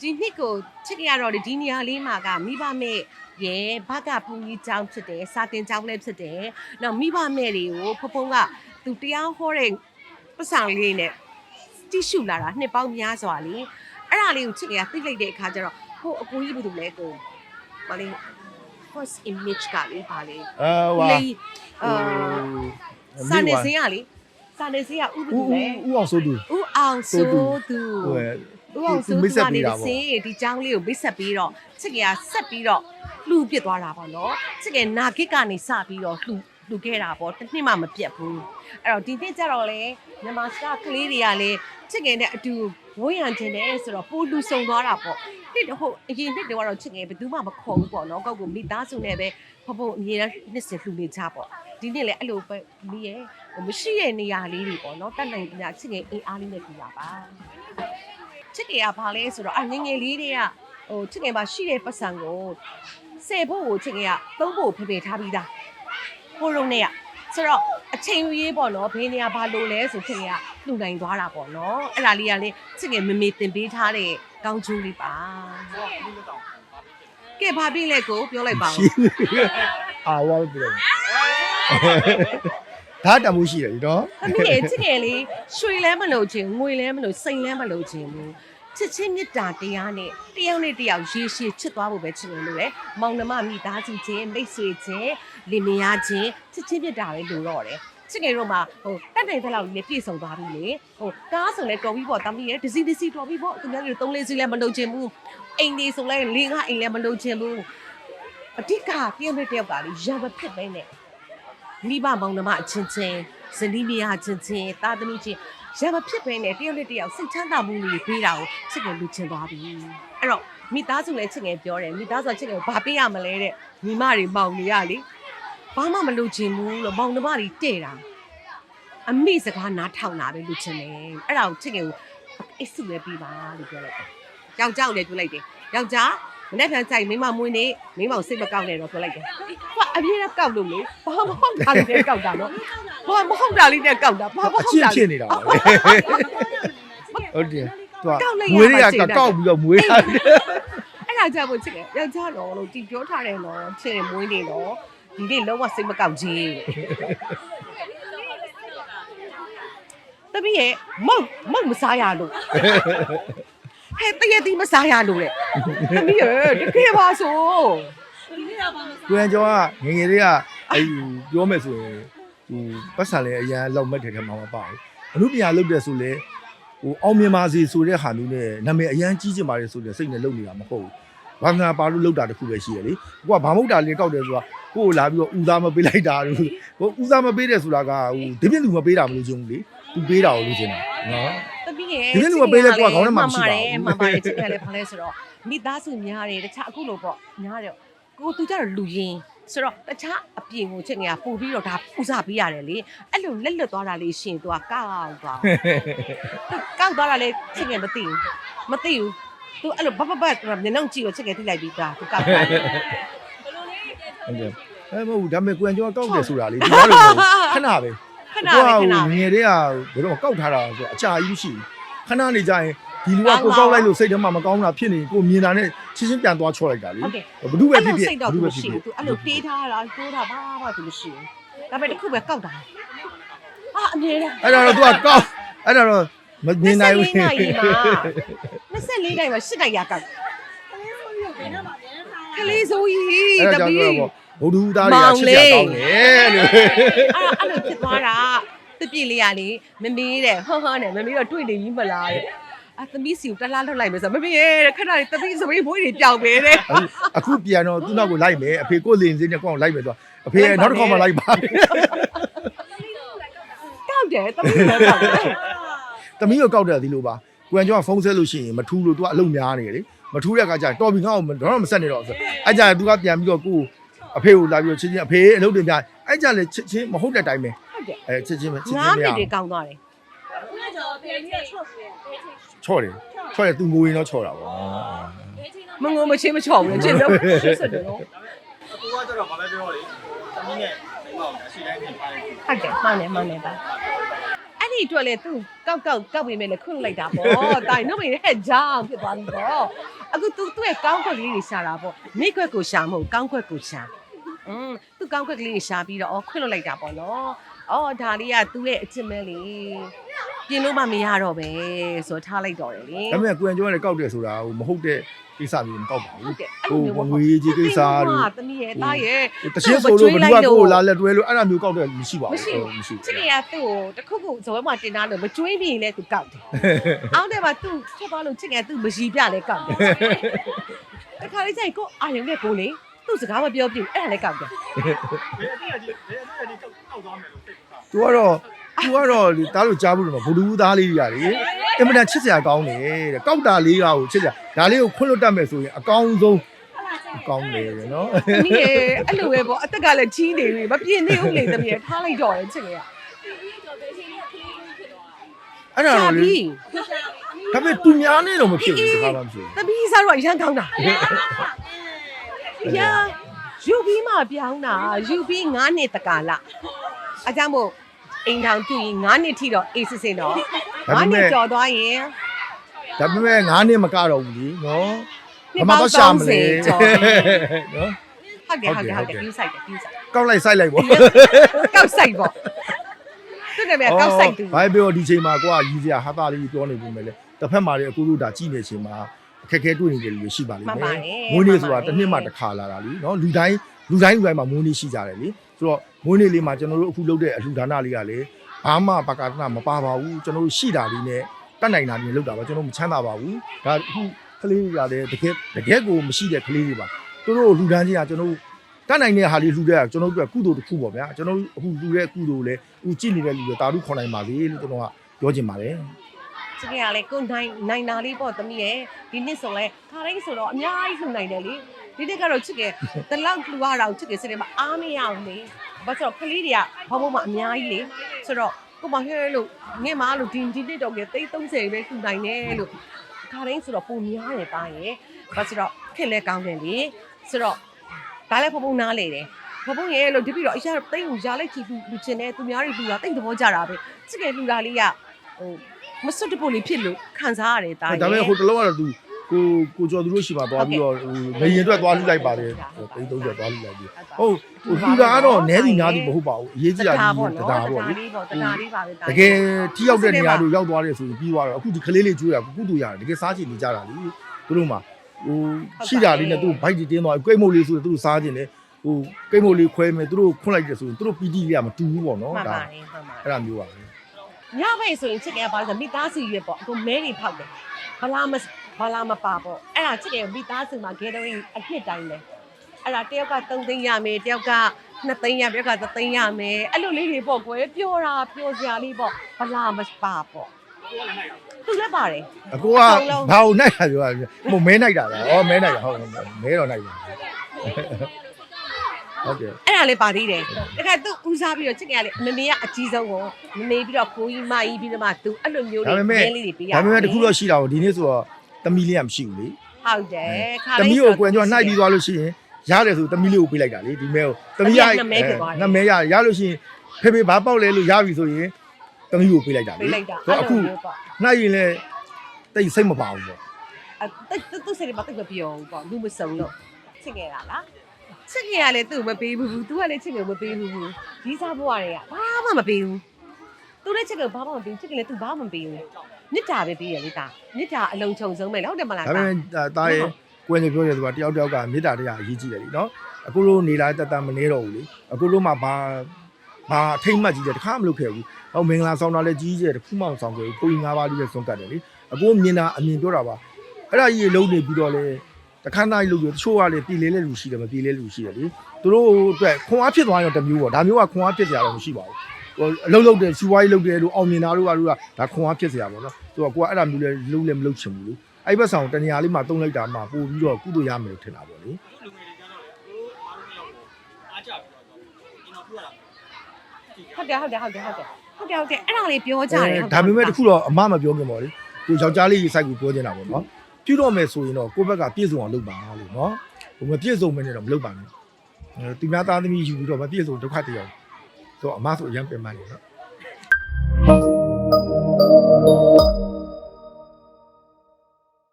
ဒီနှစ်ကိုချစ်ကြရတော့ဒီနေရာလေးမှာကမိဘမဲ့ရဲဘကဖုန်ကြီးကျောင်းဖြစ်တယ်စာတင်ကျောင်းလည်းဖြစ်တယ်နောက်မိဘမဲ့တွေကိုဖဖုံးကသူတရားဟောတဲ့ပစံလေးနဲ့တိရှုလာတာနှစ်ပေါင်းများစွာလေအဲ့ဒါလေးကိုချစ်ကြရသိလိုက်တဲ့အခါကျတော့ဟိုအကိုကြီးဘယ်သူလဲကိုမလေး first image ကလေးပါလေအဲဟွာလေအာစာနေစင်းကလေစာနေစင်းကဥပဦးဒေလေဦးအောင်ဆိုသူဥအောင်ဆိုသူဟို ဥအောင်ဆိုမိသူတ်ဆက်ကနေပေးတာဒီပေါ့စင်းဒီចောင်းလေးကိုမိတ်ဆက်ပြီးတော့ချစ်ကရဆက်ပြီးတော့လှူပစ်သွားတာပေါ့နော်ချစ်ကနာဂစ်ကနေစပြီးတော့လှူလှူခဲ့တာပေါ့တစ်နှစ်မှမပြတ်ဘူးအဲ့တော့ဒီနှစ်ကျတော့လေမြန်မာစတာကလေးတွေကလည်းချစ်ကနဲ့အတူဝန်းရံခြင်းတယ်ဆိုတော့ပိုလူဆုံသွားတာပေါ့တစ်တော့ဟိုအရင်နှစ်တော့ကတော့ချစ်ငယ်ဘယ်သူမှမခေါ်ဘူးပေါ့နော်ကောက်ကမိသားစုနဲ့ပဲဖဖို့အမြဲတမ်းနှစ်စင်လှူနေကြပေါ့ဒီနှစ်လည်းအဲ့လိုပဲမိရဲ့ဟိုမရှိတဲ့နေရာလေးတွေပေါ့နော်တတ်နိုင်ကြချစ်ငယ်အင်အားလေးနဲ့ပြရပါ ချစ်ငယ်ကဘာလဲဆိုတော့အငငယ်လေးတွေကဟိုချစ်ငယ်မှာရှိတဲ့ပတ်စံကိုဆယ်ဖို့ကိုချစ်ငယ်ကသုံးဖို့ဖေဖေထားပြီးသားဟိုရုံနဲ့ကဆိုတော့အချိန်ယူရေးပေါ့နော်ဘေးနေရာဘာလို့လဲဆိုချစ်ငယ်ကလှူနိုင်သွားတာပေါ့နော်အဲ့ဒါလေးကလည်းချစ်ငယ်မမေတင်ပေးထားတဲ့ကောင်းကျိုးလေးပါကဲဘာပြီလဲကိုပြောလိုက်ပါဦးအာဝါပြော ဒါတမှုရှိတယ်ဒီတော့အမေချစ်ငယ်လေးရွှေလဲမလို့ခြင်းငွေလဲမလို့စိန်လဲမလို့ခြင်းဘူးချစ်ချင်းမေတ္တာတရားနဲ့တယောက်နဲ့တယောက်ရေရှည်ချစ်သွားဖို့ပဲချစ်လို့လို့လေမောင်နှမမိသားစုချင်းမိတ်ဆွေချင်းလင်မယားချင်းချစ်ချင်းမေတ္တာပဲလို့တော့တယ်ချစ်ငယ်တို့မှာဟိုတက်တဲ့တဲ့လောက်ကြီးလည်းပြည့်စုံသွားပြီလေဟိုကားဆိုလဲတော်ပြီပေါ့တမီးရဲ့ဒစီဒစီတော်ပြီပေါ့သူများတွေသုံးလေးစီးလည်းမလုပ်ချင်ဘူးအိမ်လေးဆိုလဲလေးငါအိမ်လည်းမလုပ်ချင်ဘူးအဓိကတယောက်နဲ့တယောက်ကလေရံမဖြစ်ပဲနဲ့ မိဘမောင်နှမအချင်းချင်းဇနီးမယားချင်းချင်းတာသမီချင်းရမဖြစ်ပဲနဲ့တယောက်နဲ့တယောက်စိတ်ချမ်းသာမှုတွေပေးတာကိုချစ်ငယ်လူချင်းသွားပြီအဲ့တော့မိသားစုလည်းချစ်ငယ်ပြောတယ်မိသားစုကချစ်ငယ်ကိုဘာပေးရမလဲတဲ့မိမတွေမောင်နေရလေဘာမှမလုပ်ချင်ဘူးလို့မောင်နှမတွေတဲ့တာအမိစကားနားထောင်တာပဲလူချင်းတယ်အဲ့ဒါကိုချစ်ငယ်ကိုအစ်စုပဲပြီးပါလို့ပြောလိုက်တယ်ယောက်ျားကိုလည်းပြောလိုက်တယ်ယောက်ျား မနေ့ကကြိုက်မိမမွေးနေမိမကိုစိတ်မကောက်နဲ့တော့ပြောလိုက်တယ်ကွာအပြေးကကောက်လို့လေဘာမဟုတ်တာလေးနဲ့ကောက်တာနော်ဘာမဟုတ်တာလေးနဲ့ကောက်တာဘာမအဟုတ်ချင်းတာဖြစ်နေတာပါလေဟုတ်တယ်သူကကောက်လိုက်ရမွေးတွေကပါစေကောက်ပြီးတော့မွေးတာအဲ့ဒါကြောင့်မို့ချစ်တယ်ယောက်ျားတော်လို့တီပြောထားတယ်နော်ချစ်တယ်မွေးနေတော့ဒီနေ့လုံးဝစိတ်မကောက်ကြီးတပည့်ရဲ့မုတ်မုတ်မစားရလို့ ဟဲ့တည့်ရသည်မစားရလို့တဲ့တပည့်ရဲ့တကယ်ပါဆိုကိုရန်ကျော်ကငယ်ငယ်လေးကအဲ့ပြောမယ်ဆိုရင်ဟိုပတ်စံလည်းအရန်လောက်မဲ့တယ်ထဲမှာမပါဘူးအမှုပညာလုပ်တဲ့ဆိုလေဟိုအောင်မြင်ပါစေဆိုတဲ့ဟာမျိုးနဲ့နာမည်အရန်ကြီးကျင်ပါတယ်ဆိုတဲ့စိတ်နဲ့လုပ်နေတာမဟုတ်ဘူးဘာငါပါလို့လုပ်တာတခုပဲရှိရလေကိုကဘာမဟုတ်တာလေးကောက်တယ်ဆိုတာကိုကိုလာပြီးတော့ဦးစားမပေးလိုက်တာလို့ဟိုဦးစားမပေးတယ်ဆိုတာကဟိုဒီပြင်းသူမပေးတာမလို့ချင်ဘူးလေ သူပေးတာကိုလို့ချင်တာနော်တပည့်ရဲ့ဒီနေ့လူကပေးလဲကိုကခေါင်းထဲမှာမရှိပါဘူးမှန်ပါတယ်ချစ်တယ်လည်းဘာလဲဆိုတော့မိသားစုများတယ်တခြားအခုလို့ပေါ့များတယ်ကိုသူကြတော့လူရင်းဆိုတော့တခြားအပြင်ကိုချစ်ငယ်ကပို့ပြီးတော့ဒါဥစားပေးရတယ်လေအဲ့လိုလက်လွတ်သွားတာလေးရှင်သူကကောက်သွားကောက်သွားတာလေချစ်ငယ်မသိဘူးမသိဘူးသူအဲ့လိုဘဘဘမျက်နှာကြည့်တော့ချစ်ငယ်ထိလိုက်ပြီးသားသူကောက်သွားတယ်ဟုတ်တယ်အဲမဟုတ်ဘူးဒါပေမဲ့ကိုရန်ကျော်ကကောက်တယ်ဆိုတာလေဒီလိုလို့ခဏပဲ ခဏပဲခဏ ငယ်လေးကဘယ်တော့ကောက်ထားတာဆိုအချာကြီးရှိခဏနေကြရင်ဒီလူကကိုကောက်လိုက်လို့စိတ်ထဲမှာမကောင်းတာဖြစ်နေကိုမြင်တာနဲ့ချင်းချင်းပြန်သွားချော့လိုက်တာလေ ဟုတ်တယ် ဘ누구ပဲ အဲ့ ဖြစ် လို ဖြစ် စိတ်တော့ ဘ သူ 누구 ပဲ မ ဖြစ် ရှိ ဖြစ် ဘူးသူအဲ့လိုတေးထားတာတိုးတာဘာမှသူမရှိဘူးဒါပေမဲ့တစ်ခုပဲကောက်တာအာအမြဲတမ်း အဲ့ဒါတော့ तू ကကောက်အဲ့ဒါတော့မမြင်နိုင်ဘူး 24နာရီမှာ24နာရီမှာ8နာရီရကောက်ကလေးစိုးကြီး အဲ့ တ ဒါကြောင့် ပီး တော့ဘုဒ္ဓသားတွေကချစ်ကြကောင်းတယ်လို့ အဲ့အဲ့လိုဖြစ် သွားတာတပြည့်လေးရလေမမေးတဲ့ဟောဟောနဲ့မမေးတော့တွေ့နေကြီးမလားတဲ့အာသမီးစီကိုတလားလွတ်လိုက်မယ်ဆိုမမေးရဲ့ခဏလေးသမီးစပင်းဘွေးတွေပြောင်းပေးတယ်အခုပြန်တော့သူ့နောက်ကိုလိုက်မယ်အဖေကိုလင်းစင်းနဲ့ကိုအောင်လိုက်မယ်သူကအဖေနောက်တစ်ခေါက်မှလိုက်ပါကောက်တယ်သမီးလည်းကောက်တယ်သမီးကိုကောက်တယ်ဒီလိုပါကိုရန်ကျော်ကဖုန်းဆက်လို့ရှိရင်မထူးလို့ तू ကအလုံများနေတယ်လေမထူးတဲ့အခါကျရင်တော်ပြီငါ့ကိုတော့မဆက်နေတော့ဆိုအဲ့ကြရင် तू ကပြန်ပြီးတော့ကိုအဖေကိုလာပြီးတော့ချင်းချင်းအဖေအလုပ်တွေများအဲ့ကြလေချစ်ချင်းမဟုတ်တဲ့အတိုင်းပဲဟု တ်တယ် အဲချစ်ချင်းပဲချစ် ငါး ချင်းမ မိ ရ နစ်တွေကောင်းသွားတယ် ချော့တယ်ချော့တယ် तू ငိုရင်တော့ချော့တာပေါ့ မငုံမချင်းမချော်ဘူးလေကျင့်တော့ဆက်တယ်နော် အကူကကျတော့ဘာပဲပြောလေသမီးနဲ့မိမအောင်ရှိတိုင်းပြင်ထားတယ် ဟုတ်တယ်မှန်တယ်မှန်တယ်ပါအဲ့ဒီ အတွက်လည်းသူကောက်ကောက်ကောက်ပေးမယ်လေခွင့်လိုက်တာပေါ့တိုင်နှုတ်မေဟဲ့ကြောင်ဖြစ်သွားပြီပေါ့အခု तू သူ့ရဲ့ကောင်းခွက်ကလေးတွေရှာတာပေါ့မိခွက်ကိုရှာမဟုတ်ကောင်းခွက်ကိုရှာอืมသူကောင်းခွက်ကလေးတွေရှာပြီးတော့အော်ခွင့်လွှတ်လိုက်တာပေါ့နော် အော်ဒါလေးကသူ့ရဲ့အချစ်မဲလေပြင်လို့မှမရတော့ပဲဆိုတော့ထားလိုက်တော့တယ်လေဒါပေမဲ့ကိုရန်ကျော်ကလည်းကောက်တယ်ဆိုတာဟိုမဟုတ်တဲ့ကိစ္စမျိုးမကောက်ပါဘူးဟုတ်တယ်အဲ့လိုမျိုးဟိုပေါ့ငွေကြီးကိစ္စတို့ဟာတမီးရဲ့တားရဲ့တချင်းဆိုလို့ဘယ်သူကကိုယ်လာလက်တွဲလို့အဲ့ဒါမျိုးကောက်တယ်မရှိပါဘူးမရှိဘူးမရှိချစ်ကရသူ့ကိုတခုခုဇွဲမှာတင်တာလို့မကျွေးပြီးရင်လည်းသူကောက်တယ်အောင်းထဲမှာသူ့ချက်သွားလို့ချစ်ကရသူ့မရီပြလဲကောက်တယ်တခါလေးကျရင်ကိုအာယုံနဲ့ကိုလေသူ့စကားမပြောပြဘူးအဲ့ဒါလည်းကောက်တယ် သွားမယ်လို့စိတ်ကသူကတော့သူကတော့ဒီသားလို့ကြားဘူးလို့မဘလူးသားလေးကြီးရတယ်အင်မတန်ချစ်စရာကောင်းတယ်တဲ့ကောက်တာလေးကကိုချစ်စရာဒါလေးကိုခွင့်လွတ်တတ်မယ်ဆိုရင်အကောင်းဆုံးကောင်းတယ်တဲ့နော်တမီးရဲ့အဲ့လိုပဲပေါ့အသက်ကလည်းကြီးနေပြီမပြင်းနေဘူးလေတမီးရဲ့ထားလိုက်တော့တယ်ချစ်ကရအဲ့ဒါတော့လေပြီဒါပေမဲ့သူများနဲ့တော့မဖြစ်ဘူးတခါမှမဖြစ်ဘူးတမီးစားတော့အရန်ကောင်းတာရ ယူပြီးမှပြောင်းတာယူပြီး9နှစ်တကာလအကြောင်းမို့အိမ်ထောင်တူရင်9နှစ်ထိတော့အေးစစ်စစ်တော့ဒါပေ9မဲ့နှစ်ကျော်သွားရင်ဒါပေမဲ့9နှစ်မကတော့ဘူးလीနော်နှစ်ဘာမှပေါတော့င်းရှာမလဲ30ကျော်တယ်နော်ဟုတ်တယ်ဟုတ်တယ်ဟုဟုတ်တ်တယ်တယ်ယူဆိုင်တယ်ယူဆိုင်ကောက်လိုက်စိုက်လိုက်ပေါ့ကောက်ဆိုင်ပေါ့သူကလည်းကောက်ဆိုင်သူဘာပြောဒီချိန်မှာကိုကရည်စရာဟာတာလေးပြောနေပြီမဲ့လေတစ်ဖက်မှာလည်းအခုတို့ဒါကြည့်နေချိန်မှာ အခက်အခဲတွေ့နေတယ်လို့ရှိပါလိမ့်မှန်မပါယ်တယ်မွေးနေ့ဆိုတာမှန်ပါတစ်နှစ်မှတစ်ခါလာတာလीနော်လူတိုင်းလူတိုင်းလူတိုင်းမှာမွေးနေ့ရှိကြတယ်လीဆိုတော့မွေးနေ့လေးမှာကျွန်တော်တို့အခုလုပ်တဲ့အလှူဒါနလေးကလည်းဘာမှပကာသနာမပါပါဘူးကျွန်တော်တို့ရှိတာလေးနဲ့တတ်နိုင်တာလေးလုပ်တာပါကျွန်တော်မချမ်းသာပါဘူးဒါအခုကလေးတွေကလည်းတကယ်တကယ်ကိုမရှိတဲ့ကလေးတွေပါသူတို့လူဒန်းချင်းကကျွန်တော်တို့တတ်နိုင်တဲ့ဟာလေးလှူတဲ့ကကျွန်တော်တို့ကကုသိုလ်တစ်ခုပေါ့ဗျာကျွန်တော်တို့အခုလှူတဲ့ကုသိုလ်လည်းအခုကြည့်နေတဲ့လူတွေတာဓုခွန်နိုင်ပါလေလို့ကျွန်တော်ကပြောချင်ပါတယ် ချစ်ကရလေကိုနိုင်နိုင်နာလေးပေါ့သမီးရဲ့ဒီနှစ်ဆိုလဲခါတိုင်းဆိုတော့အများကြီးလှူနိုင်တယ်လေဒီနှစ်ကတော့ချစ်ကတလောက်လှူရတော့ချစ်ကစတယ်မှာအားမရအောင်လေဘာလို့ကလေးတွေကဘောဘောမှာအများကြီးလေဆိုတော့ကိုမဟဲလို့ငင်မလို့ဒီဒီနှစ်တော့ကတိတ်30ပဲလှူနိုင်တယ်လို့ခါတိုင်းဆိုတော့ပုံများတယ်ပါရဲ့ဘာလို့တော့ခက်လဲကောင်းတယ်လေဆိုတော့ဒါလည်းဖဖုံနားလေတယ်ဖဖုံရဲ့လို့ဒီပြီးတော့အရာတိတ်ကိုရာလိုက်ချီလူချင်တယ်သူများတွေလှူတာတိတ်သဘောကြတာပဲချစ်ကလှူတာလေးကဟို မစွတ်တပုတ်လေးဖြစ်လို့ခံစားရတယ်တာဒါပေမဲ့ဟိုတလုံးကတော့သူကိုကိုကျော်သူတို့ရှိမှသွားပြီးတော့ဟိုငရင်အတွက်သွားလူလိုက်ပါတယ်တိတ်သုံးချက်သွားလူလိုက်ပြီဟုတ်ဟိုသူကတော့နဲစီနားသူမဟုတ်ပါဘူးအရေးကြီးတာတဒီဒါပေါ့တနော်ဒါတပေါ့ဒါလေလေးပေါ့တဒါလေးပါပဲတကယ်ထိရောက်တဲ့နေရာတို့ရောက်သွားတယ်ဆိုရင်ပြီးသွားတော့အခုဒီကလေးလေးကျွေးတာကုတူရတယ်တကယ်စားချင်နေကြတာလေသူတို့မှဟိုရှိတာလေးနဲ့သူတို့ဘိုက်တီတင်းသွားကိတ်မုတ်လေးဆိုတော့သူတို့စားချင်တယ်ဟိုကိတ်မုတ်လေးခွဲမယ်သူတို့ခွန့်လိုက်တယ်ဆိုရင်သူတို့ပီတီလေးကမတူဘူးပေါ့နော်မှန်ဒါပါတယ်မှန်ပါအဲ့ဒါမျိုးပါပဲ ညဘက်ဆိုရင်ချစ်ကပါဆိုမိသားစုရွက်ပေါ့အခုမဲတွေဖောက်တယ်ဘလာမဘလာမပါပေါ့အဲ့ဒါချစ်ကမိသားစုမှာ gathering အနှစ်တိုင်းလဲအဲ့ဒါတယောက်က3သိန်းရမယ်တယောက်က2သိန်းရတယောက်က3သိန်းရမယ်အဲ့လိုလေးတွေပေါ့ကွယ်ပျော်တာပျော်စရာလေးပေါ့ဘလာမပါပေါ့သူလည်းပါတယ်အကိုကဘာကိုနိုင်တာပြောတာဟိုမဲနိုင်တာလားဩမဲနိုင်တာဟုတ်မဲတော့နိုင်ပါ ဟုတ်တယ်အဲ့ဒါလေးပါသေးတယ်တခါသူဦးစားပြီးတော့ချစ်ကလေမမေကအကြီးဆုံးကိုမမေပြီးတော့ကိုကြီးမကြီးပြီးတော့မှသူအဲ့လိုမျိုးဒါတွေပေမဲ့နည်းလေးတွေပေးရဒါပေမဲ့တခုတော့ရှိတာကိုဒီနေ့ဆိုတော့တမီလေးကမရှိဘူးလေဟုတ်တယ်ခါတမီကိုကွယ်ကျော်နှိုက်ပြီးသွားလို့ရှိရင်ရတယ်ဆိုတမီလေးကိုပေးလိုက်တာလေဒီမဲကိုတမီရနမဲရရလို့ရှိရင်ဖေဖေဘာပေါက်လဲလို့ရပြီဆိုရင်တမီကိုပေးလိုက်တာလေပေးလိုက်တာဆိုတော့အခုမျိုးပေါ့နှိုက်ရင်လည်းတိတ်စိတ်မပါဘူးပေါ့အဲ့သူသူစိတ်တွေပါတိတ်မပြောဘူးပေါ့လူမစုံလို့ချစ်ခဲ့တာလား ချစ်ခဲ့ရလဲသူ့မပေးဘူးသူကလည်းချစ်ကိုမပေးဘူးဒီစားဘွားတွေကဘာမှမပေးဘူးသူလည်းချစ်ကိုဘာမှမပေးဘူးချစ်ကလည်းသူဘာမှမပေးဘူးမြစ်တာပဲပေးရလေတာမြစ်တာအလုံးချုံဆုံးပဲလေဟုတ်တယ်မလားဒါပေမဲ့တားရဲ့ကွယ်နေပြောရသူကတယောက်တယောက်ကမေတ္တာတရားအရေးကြီးတယ်လीနော်အခုလိုနေလာတတ်တတ်မနေတော့ဘူးလေအခုလိုမှဘာဘာအထိမ့်မှတ်ကြီးတယ်တခါမလုပ်ခဲ့ဘူးဟောမင်္ဂလာဆောင်တာလည်းကြီးကြီးတယ်တခုမှမဆောင်ခဲ့ဘူးကိုကြီး၅ပါးလေးပဲဆုံးကတ်တယ်လေအခုမြင်တာအမြင်ပြောတာပါအဲ့ဒါကြီးလုံးနေပြီးတော့လေ တခါနိုင်လို့တချို့ကလေပြည်လေလဲလူရှိတယ်မပြည်လဲလူရှိတယ်လေသူတို့အတွက်ခွန်အားဖြစ်သွားရင်တော့တမျိုးပေါ့ဒါမျိုးကခွန်အားဖြစ်စရာတော့မရှိပါဘူးဟိုအလုံးလုံးတယ်စီဝါးကြီးလုံးတယ်လို့အောင်မြင်တာတို့ကတို့ကဒါခွန်အားဖြစ်စရာပေါ့နော်သူကကိုကအဲ့ဒါမျိုးလဲလုံးလဲမလုပ်ချင်ဘူးလေအဲ့ဘက်ဆောင်တနေရာလေးမှာတုံးလိုက်တာမှပို့ပြီးတော့ကုသိုလ်ရမယ်လို့ထင်တာပေါ့လေလူငယ်တွေကြတော့လေတို့အားလုံးရောက်အားကြပြီးတော့ကျွန်တော်ပြောရတာဟုတ်တယ်ဟုတ်တယ်ဟုတ်တယ်ဟုတ်တယ်ဟုတ်တယ်ဟုတ်တယ်အဲ့ဒါလေးပြောကြတယ်ဟုတ်ဒါပေမဲ့တခုတော့အမမပြောခင်ပေါ့လေကိုယောက်ျားလေးစိုက်ကိုပြောနေတာပေါ့နော် ပြုတော့မယ်ဆိုရင်တော့ကိုယ့်ဘက်ကပြည့်စုံအောင်လုပ်ပါလို့နော်ဟိုမပြည့်စုံမနေတော့မလုပ်ပါနဲ့အဲသူများသားသမီးယူပြီးတော့မပြည့်စုံဒုက္ခတရားဆိုတော့အမဆိုအရင်ပြင်ပန်းနေနော်